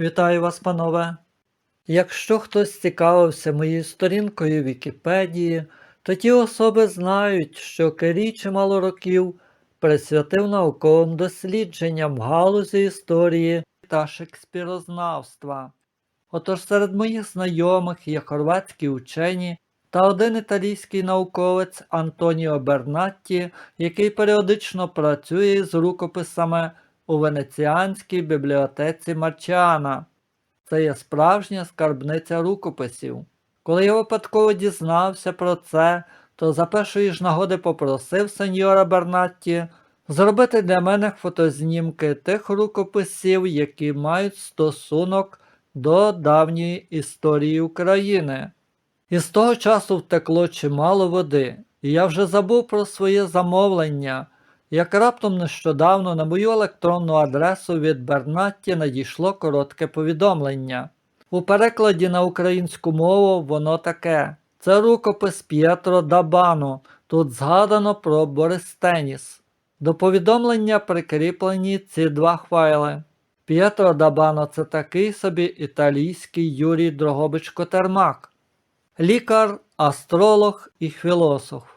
Вітаю вас, панове! Якщо хтось цікавився моєю сторінкою Вікіпедії, то ті особи знають, що Керій чимало років присвятив науковим дослідженням галузі історії та шекспірознавства. Отож серед моїх знайомих є хорватські учені та один італійський науковець Антоніо Бернатті, який періодично працює з рукописами у Венеціанській бібліотеці Марчіана. Це є справжня скарбниця рукописів. Коли я випадково дізнався про це, то за першої ж нагоди попросив сеньора Бернатті зробити для мене фотознімки тих рукописів, які мають стосунок до давньої історії України. І з того часу втекло чимало води, і я вже забув про своє замовлення, як раптом нещодавно на мою електронну адресу від Бернатті надійшло коротке повідомлення. У перекладі на українську мову воно таке. Це рукопис П'єтро Дабано. Тут згадано про Бористеніс. До повідомлення прикріплені ці два файли. П'єтро Дабано це такий собі італійський Юрій Дрогобич Котермак, лікар, астролог і філософ.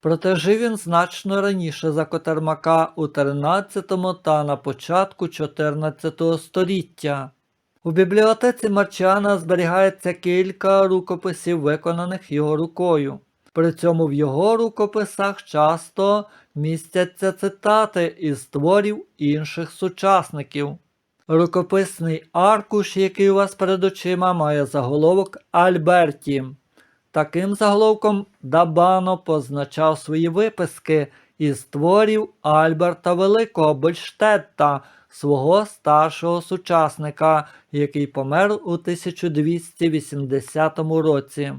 Проте жив він значно раніше за Котермака у 13 та на початку 14 століття. У бібліотеці Марчана зберігається кілька рукописів, виконаних його рукою. При цьому в його рукописах часто містяться цитати із творів інших сучасників. Рукописний аркуш, який у вас перед очима, має заголовок Альберті. Таким заголовком Дабано позначав свої виписки із творів Альберта Великого Больштетта, свого старшого сучасника, який помер у 1280 році.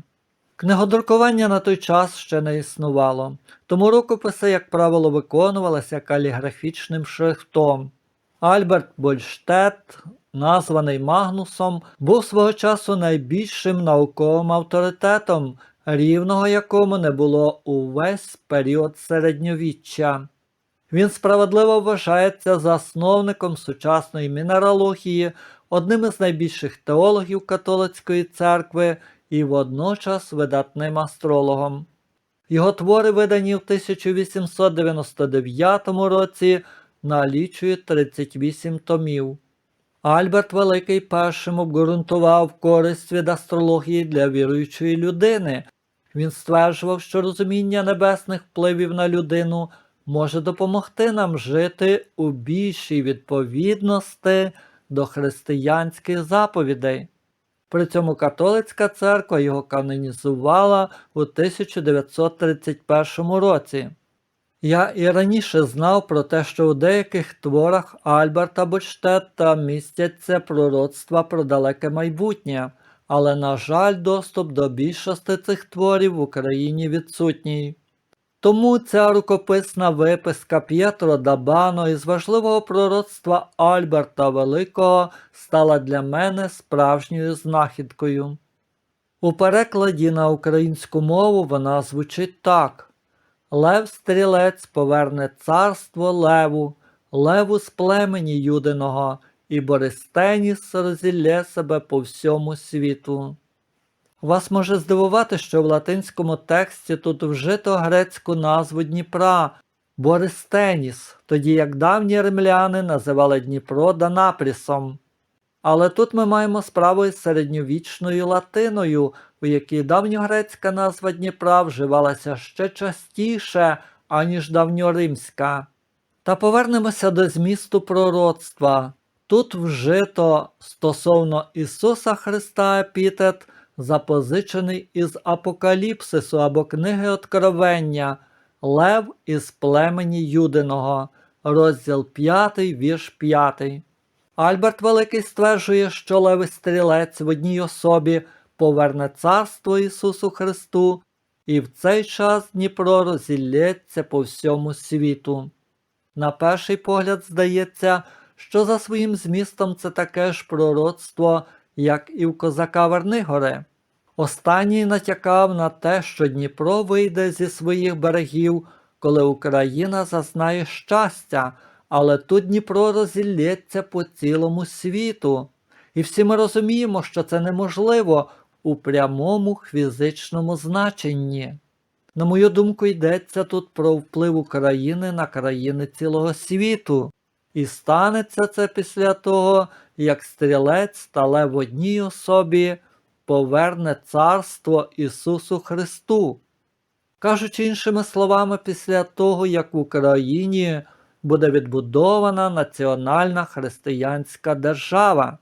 Книгодрукування на той час ще не існувало, тому рукописи, як правило, виконувалися каліграфічним шрифтом. Альберт Больштет, названий Магнусом, був свого часу найбільшим науковим авторитетом, рівного якому не було увесь період середньовіччя. Він справедливо вважається засновником сучасної мінералогії, одним із найбільших теологів католицької церкви і водночас видатним астрологом. Його твори, видані в 1899 році, налічують 38 томів. Альберт Великий першим обґрунтував користь від астрології для віруючої людини. Він стверджував, що розуміння небесних впливів на людину може допомогти нам жити у більшій відповідності до християнських заповідей. При цьому католицька церква його канонізувала у 1931 році. Я і раніше знав про те, що у деяких творах Альберта Больштетта містяться пророцтва про далеке майбутнє, але, на жаль, доступ до більшості цих творів в Україні відсутній. Тому ця рукописна виписка П'єтро Дабано із важливого пророцтва Альберта Великого стала для мене справжньою знахідкою. У перекладі на українську мову вона звучить так. Лев стрілець поверне царство леву, леву з племені Юдиного, і Бористеніс розілє себе по всьому світу. Вас може здивувати, що в латинському тексті тут вжито грецьку назву Дніпра Бористеніс, тоді як давні римляни називали Дніпро Данапрісом. Але тут ми маємо справу із середньовічною латиною, у якій давньогрецька назва Дніпра вживалася ще частіше, аніж давньоримська. Та повернемося до змісту пророцтва. Тут вжито стосовно Ісуса Христа епітет, запозичений із Апокаліпсису або книги Откровення, Лев із племені Юдиного, розділ 5, вірш 5. Альберт Великий стверджує, що левий стрілець в одній особі поверне царство Ісусу Христу, і в цей час Дніпро розілється по всьому світу. На перший погляд здається, що за своїм змістом це таке ж пророцтво, як і в козака Вернигоре. Останній натякав на те, що Дніпро вийде зі своїх берегів, коли Україна зазнає щастя, але тут Дніпро розілється по цілому світу. І всі ми розуміємо, що це неможливо у прямому фізичному значенні. На мою думку, йдеться тут про вплив України на країни цілого світу. І станеться це після того, як стрілець стале в одній особі поверне царство Ісусу Христу. Кажучи іншими словами, після того, як в Україні буде відбудована національна християнська держава.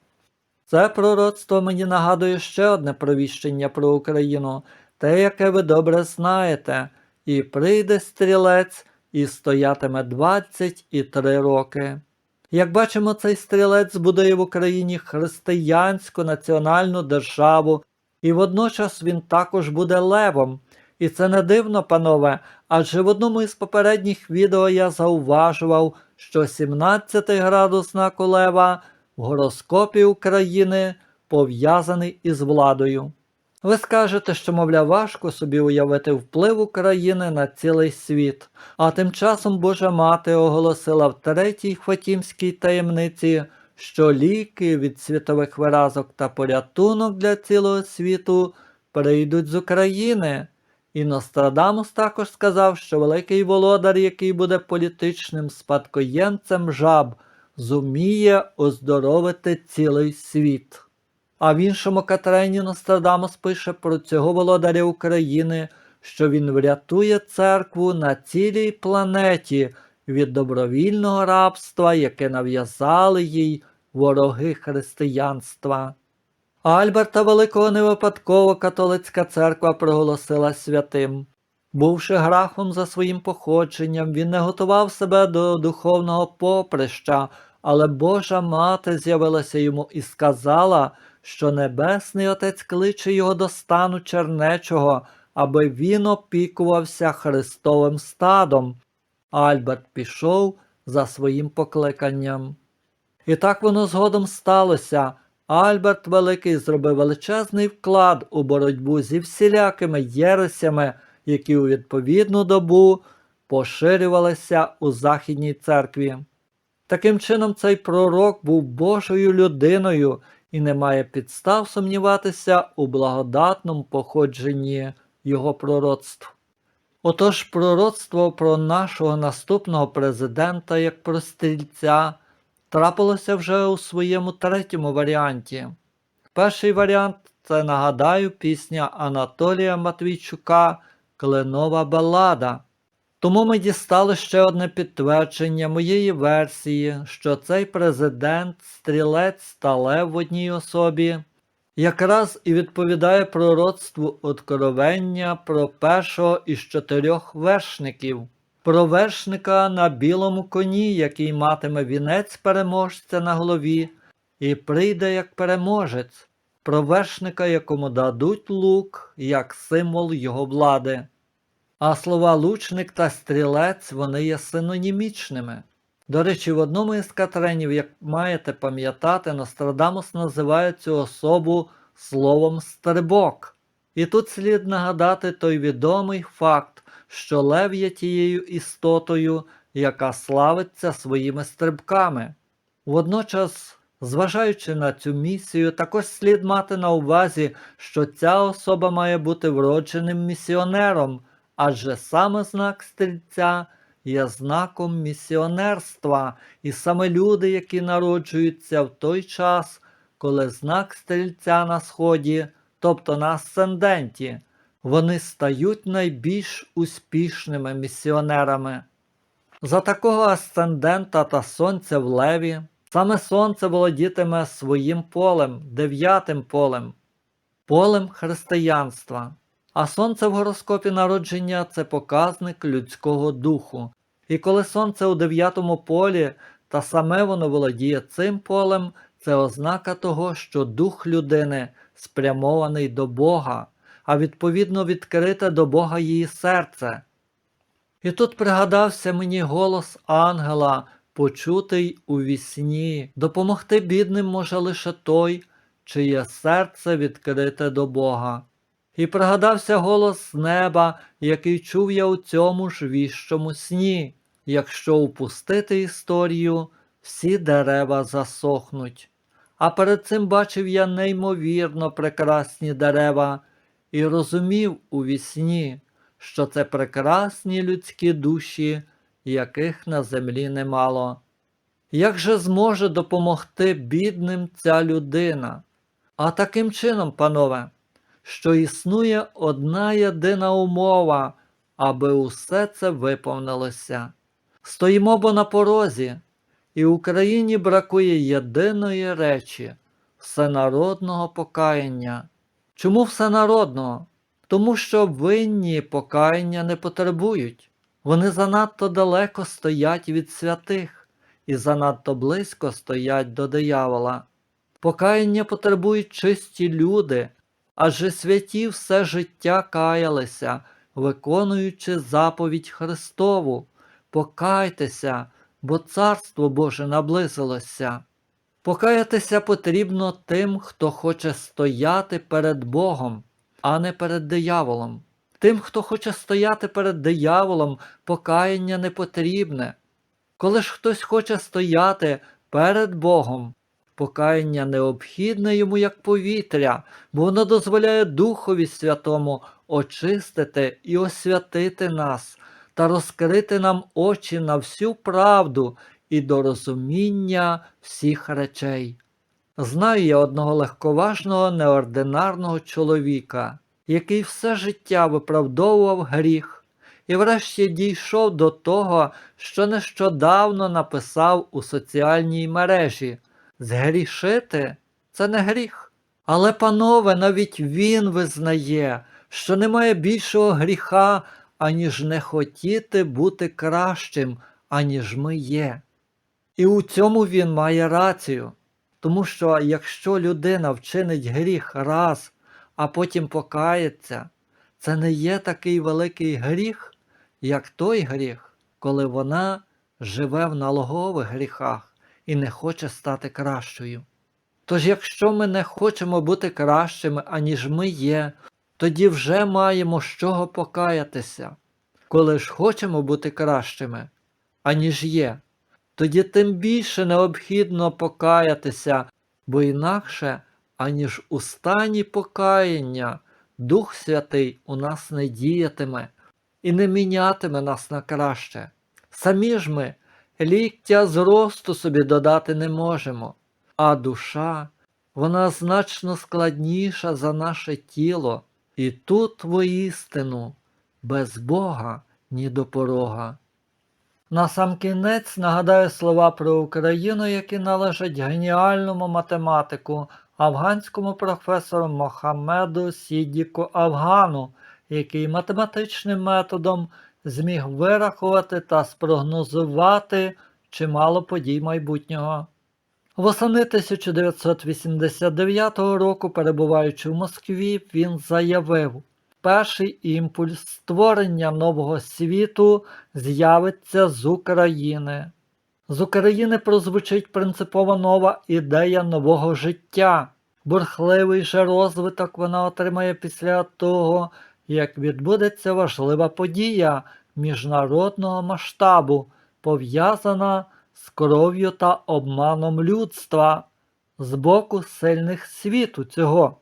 Це пророцтво мені нагадує ще одне провіщення про Україну, те, яке ви добре знаєте, і прийде стрілець і стоятиме 23 роки. Як бачимо, цей стрілець збудує в Україні християнську національну державу, і водночас він також буде левом. І це не дивно, панове, адже в одному із попередніх відео я зауважував, що 17 градус знаку лева в гороскопі України пов'язаний із владою. Ви скажете, що, мовляв, важко собі уявити вплив України на цілий світ, а тим часом Божа Мати оголосила в третій Фатімській таємниці, що ліки від світових виразок та порятунок для цілого світу прийдуть з України. І Нострадамус також сказав, що великий володар, який буде політичним спадкоємцем жаб, зуміє оздоровити цілий світ. А в іншому Катрені Нострадамус пише про цього володаря України, що він врятує церкву на цілій планеті від добровільного рабства, яке нав'язали їй вороги християнства. Альберта Великого не випадково католицька церква проголосила святим. Бувши грахом за своїм походженням, він не готував себе до духовного поприща, але Божа мати з'явилася йому і сказала, що Небесний Отець кличе його до стану чернечого, аби він опікувався Христовим стадом. Альберт пішов за своїм покликанням. І так воно згодом сталося. Альберт Великий зробив величезний вклад у боротьбу зі всілякими єресями, які у відповідну добу поширювалися у Західній церкві. Таким чином, цей пророк був Божою людиною і не має підстав сумніватися у благодатному походженні його пророцтв. Отож, пророцтво про нашого наступного президента як про стрільця трапилося вже у своєму третьому варіанті. Перший варіант це нагадаю пісня Анатолія Матвійчука Кленова балада. Тому ми дістали ще одне підтвердження моєї версії, що цей президент, стрілець та лев в одній особі, якраз і відповідає пророцтву откровення про першого із чотирьох вершників, про вершника на білому коні, який матиме вінець переможця на голові, і прийде як переможець, про вершника, якому дадуть лук як символ його влади. А слова лучник та стрілець вони є синонімічними. До речі, в одному із катренів, як маєте пам'ятати, Нострадамус називає цю особу словом стрибок. І тут слід нагадати той відомий факт, що лев є тією істотою, яка славиться своїми стрибками. Водночас, зважаючи на цю місію, також слід мати на увазі, що ця особа має бути вродженим місіонером адже саме знак стрільця є знаком місіонерства, і саме люди, які народжуються в той час, коли знак стрільця на сході, тобто на асценденті, вони стають найбільш успішними місіонерами. За такого асцендента та сонця в леві, саме сонце володітиме своїм полем, дев'ятим полем, полем християнства. А сонце в гороскопі народження це показник людського духу. І коли сонце у дев'ятому полі, та саме воно володіє цим полем, це ознака того, що дух людини спрямований до Бога, а відповідно відкрите до Бога її серце. І тут пригадався мені голос ангела, почутий у вісні, допомогти бідним може лише той, чиє серце відкрите до Бога. І пригадався голос неба, який чув я у цьому ж віщому сні. Якщо упустити історію, всі дерева засохнуть. а перед цим бачив я неймовірно прекрасні дерева і розумів у вісні, що це прекрасні людські душі, яких на землі немало. Як же зможе допомогти бідним ця людина? А таким чином, панове, що існує одна єдина умова, аби усе це виповнилося. Стоїмо бо на порозі, і Україні бракує єдиної речі всенародного покаяння. Чому всенародного? Тому що винні покаяння не потребують. Вони занадто далеко стоять від святих і занадто близько стоять до диявола. Покаяння потребують чисті люди, адже святі все життя каялися, виконуючи заповідь Христову. Покайтеся, бо Царство Боже наблизилося. Покаятися потрібно тим, хто хоче стояти перед Богом, а не перед дияволом. Тим, хто хоче стояти перед дияволом, покаяння не потрібне. Коли ж хтось хоче стояти перед Богом, покаяння необхідне йому як повітря, бо воно дозволяє Духові Святому очистити і освятити нас та розкрити нам очі на всю правду і до розуміння всіх речей. Знаю я одного легковажного неординарного чоловіка, який все життя виправдовував гріх, і врешті дійшов до того, що нещодавно написав у соціальній мережі Згрішити це не гріх. Але, панове, навіть він визнає, що немає більшого гріха, аніж не хотіти бути кращим, аніж ми є. І у цьому він має рацію. Тому що якщо людина вчинить гріх раз, а потім покається, це не є такий великий гріх, як той гріх, коли вона живе в налогових гріхах і не хоче стати кращою. Тож, якщо ми не хочемо бути кращими, аніж ми є, тоді вже маємо з чого покаятися. Коли ж хочемо бути кращими, аніж є, тоді тим більше необхідно покаятися, бо інакше, аніж у стані покаяння, Дух Святий у нас не діятиме і не мінятиме нас на краще. Самі ж ми ліктя зросту собі додати не можемо, а душа, вона значно складніша за наше тіло, і тут воістину без Бога ні до порога. Насамкінець нагадаю слова про Україну, які належать геніальному математику, афганському професору Мохаммеду Сідіку Афгану, який математичним методом зміг вирахувати та спрогнозувати чимало подій майбутнього. Восени 1989 року, перебуваючи в Москві, він заявив, перший імпульс створення нового світу з'явиться з України. З України прозвучить принципово нова ідея нового життя. Бурхливий же розвиток вона отримає після того, як відбудеться важлива подія міжнародного масштабу, пов'язана з кров'ю та обманом людства з боку сильних світу цього.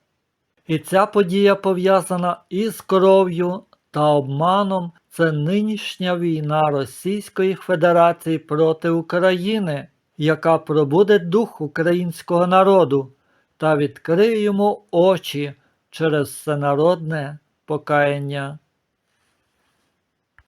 І ця подія пов'язана із кров'ю та обманом. Це нинішня війна Російської Федерації проти України, яка пробуде дух українського народу та відкриє йому очі через всенародне покаяння.